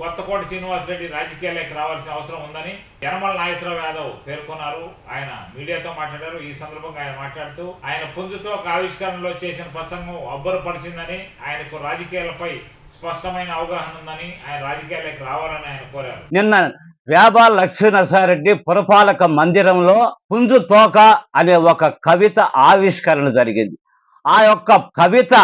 కొత్తకోట శ్రీనివాసరెడ్డి రాజకీయాలకు రావాల్సిన అవసరం ఉందని యనమల నాగేశ్వరరావు యాదవ్ పేర్కొన్నారు. ఆయన మీడియాతో మాట్లాడారు. ఈ సందర్భంగా ఆయన మాట్లాడుతూ ఆయన పుంజుతో ఒక ఆవిష్కరణలో చేసిన ప్రసంగం అబ్బురపరిచిందని ఆయనకు రాజకీయాలపై స్పష్టమైన అవగాహన ఉందని ఆయన రాజకీయాలకు రావాలని ఆయన కోరారు. నిన్న వేబా లక్ష్మీనరసారెడ్డి పురపాలక మందిరంలో పుంజు తోక అనే ఒక కవిత ఆవిష్కరణ జరిగింది. ఆ యొక్క కవిత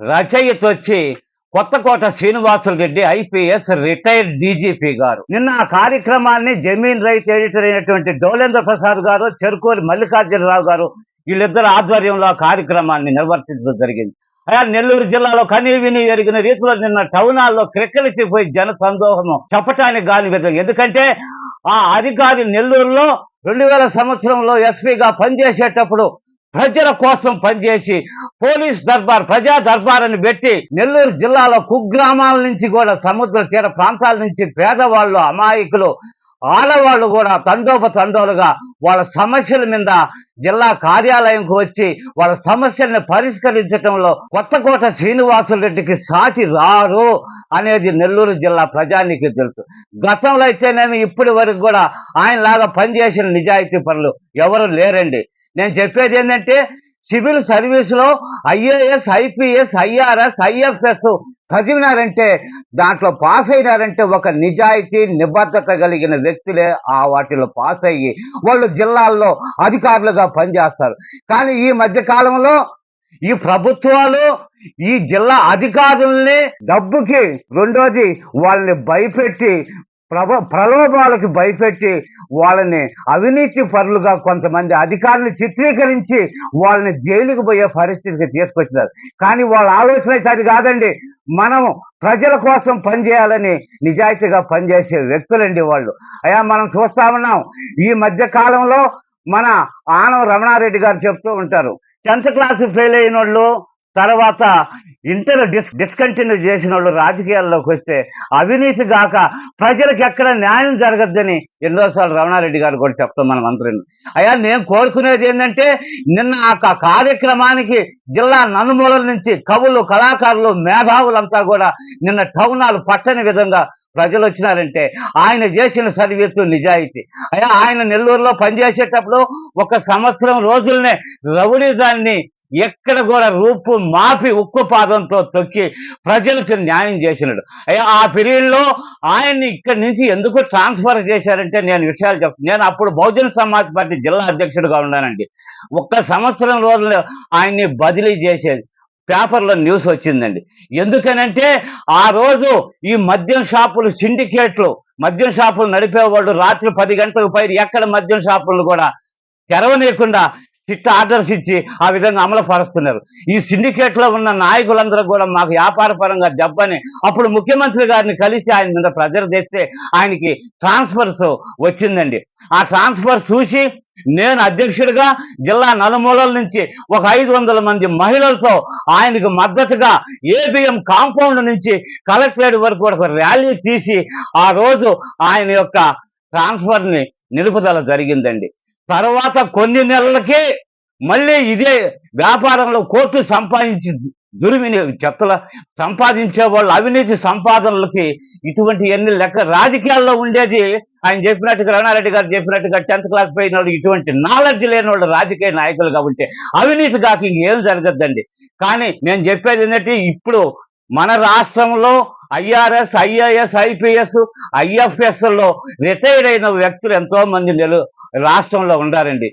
రచయిత వచ్చి Kothakota Srinivasulu Reddy IPS retired DGP గారు. నిన్న ఆ కార్యక్రమాన్ని జమీన్ రైతు ఎడిటర్ అయినటువంటి డోలేంద్ర ప్రసాద్ గారు చెరుకూరి మల్లికార్జునరావు గారు వీళ్ళిద్దరు ఆధ్వర్యంలో ఆ కార్యక్రమాన్ని నిర్వర్తించడం జరిగింది. అయా నెల్లూరు జిల్లాలో కనీ విని ఎరిగిన రీతిలో నిన్న టౌన్ హాల్లో క్రిక్కలిసిపోయి జన సందోహము చెప్పటానికి గాని విధంగా. ఎందుకంటే ఆ అధికారి నెల్లూరులో రెండు వేల సంవత్సరంలో ఎస్పీగా పనిచేసేటప్పుడు ప్రజల కోసం పనిచేసి పోలీస్ దర్బార్ ప్రజా దర్బార్ అని పెట్టి నెల్లూరు జిల్లాలో కుగ్రామాల నుంచి కూడా సముద్ర తీర ప్రాంతాల నుంచి పేదవాళ్ళు అమాయకులు ఆడవాళ్ళు కూడా తండోప తండోలుగా వాళ్ళ సమస్యల మీద జిల్లా కార్యాలయంకు వచ్చి వాళ్ళ సమస్యల్ని పరిష్కరించడంలో కొత్తకోట శ్రీనివాసులరెడ్డికి సాటి రారు అనేది నెల్లూరు జిల్లా ప్రజానికి తెలుసు. గతంలో అయితేనేమి ఇప్పటి వరకు కూడా ఆయనలాగా పనిచేసిన నిజాయితీ పనులు ఎవరు లేరండి. నేను చెప్పేది ఏంటంటే సివిల్ సర్వీస్లో ఐఏఎస్ ఐపీఎస్ ఐఆర్ఎస్ ఐఎఫ్ఎస్ చదివినారంటే దాంట్లో పాస్ అయినారంటే ఒక నిజాయితీ నిబద్ధత కలిగిన వ్యక్తులే ఆ వాటిలో పాస్ అయ్యి వాళ్ళు జిల్లాల్లో అధికారులుగా పనిచేస్తారు. కానీ ఈ మధ్య కాలంలో ఈ ప్రభుత్వాలు ఈ జిల్లా అధికారుల్ని డబ్బుకి రెండోది వాళ్ళని భయపెట్టి ప్రభ ప్రలోభాలకు భయపెట్టి వాళ్ళని అవినీతి పరులుగా కొంతమంది అధికారులు చిత్రీకరించి వాళ్ళని జైలుకు పోయే పరిస్థితికి తీసుకొచ్చినారు. కానీ వాళ్ళ ఆలోచన అయితే అది కాదండి. మనం ప్రజల కోసం పనిచేయాలని నిజాయితీగా పనిచేసే వ్యక్తులండి వాళ్ళు. అయ్యా మనం చూస్తా ఉన్నాం. ఈ మధ్య కాలంలో మన ఆనవ రమణారెడ్డి గారు చెప్తూ ఉంటారు. టెన్త్ క్లాస్ ఫెయిల్ అయిన వాళ్ళు తర్వాత ఇంటర్ డిస్ డిస్కంటిన్యూ చేసిన వాళ్ళు రాజకీయాల్లోకి వస్తే అవినీతి గాక ప్రజలకు ఎక్కడ న్యాయం జరగద్దని ఎన్నోసార్లు రమణారెడ్డి గారు కూడా చెప్తాం మనం అందరం అయ్యా నేను కోరుకునేది ఏంటంటే నిన్న ఆ కార్యక్రమానికి జిల్లా నలుమూలల నుంచి కవులు కళాకారులు మేధావులంతా కూడా నిన్న టౌనాలు పట్టని విధంగా ప్రజలు వచ్చినారంటే ఆయన చేసిన సర్వీసు నిజాయితీ. అయ్యా ఆయన నెల్లూరులో పనిచేసేటప్పుడు ఒక సంవత్సరం రోజులనే రౌడీజాన్ని ఎక్కడ కూడా రూపు మాపి ఉక్కు పాదంతో తొక్కి ప్రజలకు న్యాయం చేసినాడు. అయ్యా ఆ పీరియడ్లో ఆయన్ని ఇక్కడి నుంచి ఎందుకు ట్రాన్స్ఫర్ చేశారంటే నేను విషయాలు చెప్తాను నేను అప్పుడు బహుజన సమాజ్ పార్టీ జిల్లా అధ్యక్షుడిగా ఉన్నానండి. ఒక్క సంవత్సరం రోజులు ఆయన్ని బదిలీ చేసేది పేపర్లో న్యూస్ వచ్చిందండి. ఎందుకనంటే ఆ రోజు ఈ మద్యం షాపులు సిండికేట్లు మద్యం షాపులు నడిపేవాళ్ళు రాత్రి పది గంటలకు పైరు ఎక్కడ మద్యం షాపులు కూడా తెరవనీయకుండా చిట్ట ఆర్డర్స్ ఇచ్చి ఆ విధంగా అమలు పరుస్తున్నారు. ఈ సిండికేట్లో ఉన్న నాయకులందరూ కూడా మాకు వ్యాపార పరంగా దెబ్బని అప్పుడు ముఖ్యమంత్రి గారిని కలిసి ఆయన మీద ప్రజలు తెస్తే ఆయనకి ట్రాన్స్ఫర్స్ వచ్చిందండి. ఆ ట్రాన్స్ఫర్ చూసి నేను అధ్యక్షుడిగా జిల్లా నలుమూలల నుంచి ఒక ఐదు వందల మంది మహిళలతో ఆయనకు మద్దతుగా ఏబిఎం కాంపౌండ్ నుంచి కలెక్టరేట్ వరకు కూడా ఒక ర్యాలీ తీసి ఆ రోజు ఆయన యొక్క ట్రాన్స్ఫర్ని నిలుపుదల జరిగిందండి. తర్వాత కొన్ని నెలలకే మళ్ళీ ఇదే వ్యాపారంలో కోర్టు సంపాదించి దుర్వినియోగ చెత్తల సంపాదించే వాళ్ళు అవినీతి సంపాదనలకి ఇటువంటి ఎన్ని లెక్క రాజకీయాల్లో ఉండేది. ఆయన చెప్పినట్టుగా రణారెడ్డి గారు చెప్పినట్టుగా టెన్త్ క్లాస్ పోయిన ఇటువంటి నాలెడ్జ్ లేని వాళ్ళు రాజకీయ నాయకులుగా ఉంటే అవినీతి కాక ఇంకేం జరగద్దండి. కానీ నేను చెప్పేది ఏంటంటే ఇప్పుడు మన రాష్ట్రంలో ఐఆర్ఎస్ ఐఏఎస్ ఐపీఎస్ ఐఎఫ్ఎస్లో రిటైర్డ్ అయిన వ్యక్తులు ఎంతో మంది రాష్ట్రంలో ఉండారండి.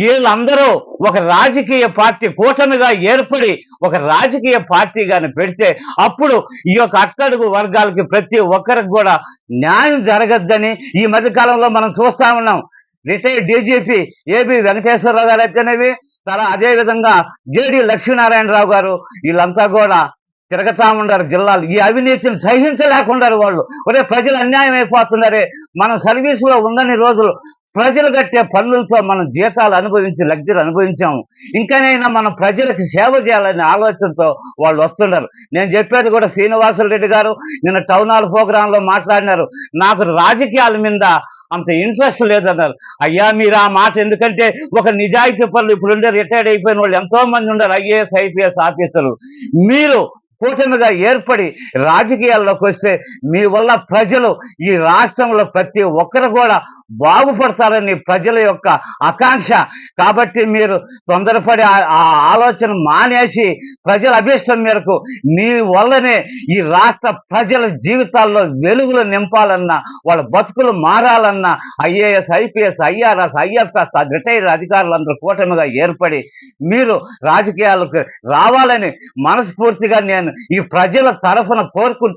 వీళ్ళందరూ ఒక రాజకీయ పార్టీ కూటమిగా ఏర్పడి ఒక రాజకీయ పార్టీగాని పెడితే అప్పుడు ఈ యొక్క అట్టడుగు వర్గాలకి ప్రతి ఒక్కరికి కూడా న్యాయం జరగద్దని ఈ మధ్యకాలంలో మనం చూస్తా ఉన్నాం. రిటైర్డ్ డీజీపీ ఏబి వెంకటేశ్వరరావు గారు అయితేనేవి తర్వాత అదే విధంగా జేడి లక్ష్మీనారాయణరావు గారు వీళ్ళంతా కూడా తిరగతా ఉండారు జిల్లాలు. ఈ అవినీతిని సహించలేకుండారు వాళ్ళు. ఒరే ప్రజలు అన్యాయం అయిపోతున్నారే. మనం సర్వీసులో ఉందని రోజులు ప్రజలు కట్టే పన్నులతో మనం జీతాలు అనుభవించి లగ్జరీ అనుభవించాము. ఇంకానైనా మనం ప్రజలకు సేవ చేయాలనే ఆలోచనతో వాళ్ళు వస్తున్నారు. నేను చెప్పేది కూడా శ్రీనివాసరెడ్డి గారు నిన్న టౌన్ హాల్ ప్రోగ్రాంలో మాట్లాడినారు. నాకు రాజకీయాల మీద అంత ఇంట్రెస్ట్ లేదన్నారు. అయ్యా మీరు ఆ మాట ఎందుకంటే ఒక నిజాయితీ పనులు ఇప్పుడు ఉండే రిటైర్డ్ అయిపోయిన వాళ్ళు ఎంతో మంది ఉన్నారు ఐఏఎస్ ఐపీఎస్ ఆఫీసర్లు. మీరు కూటమిగా ఏర్పడి రాజకీయాల్లోకి వస్తే మీ వల్ల ప్రజలు ఈ రాష్ట్రంలో ప్రతి ఒక్కరు కూడా బాగుపడతారని ప్రజల యొక్క ఆకాంక్ష. కాబట్టి మీరు తొందరపడి ఆ- ఆలోచన మానేసి ప్రజల అభీష్టం మేరకు మీ వల్లనే ఈ రాష్ట్ర ప్రజల జీవితాల్లో వెలుగులు నింపాలన్నా వాళ్ళ బతుకులు మారాలన్నా IAS IPS IRS IFS retired అధికారులందరూ కూటమిగా ఏర్పడి మీరు రాజకీయాలకు రావాలని మనస్ఫూర్తిగా నేను ఈ ప్రజల తరఫున కోరుకుంటూ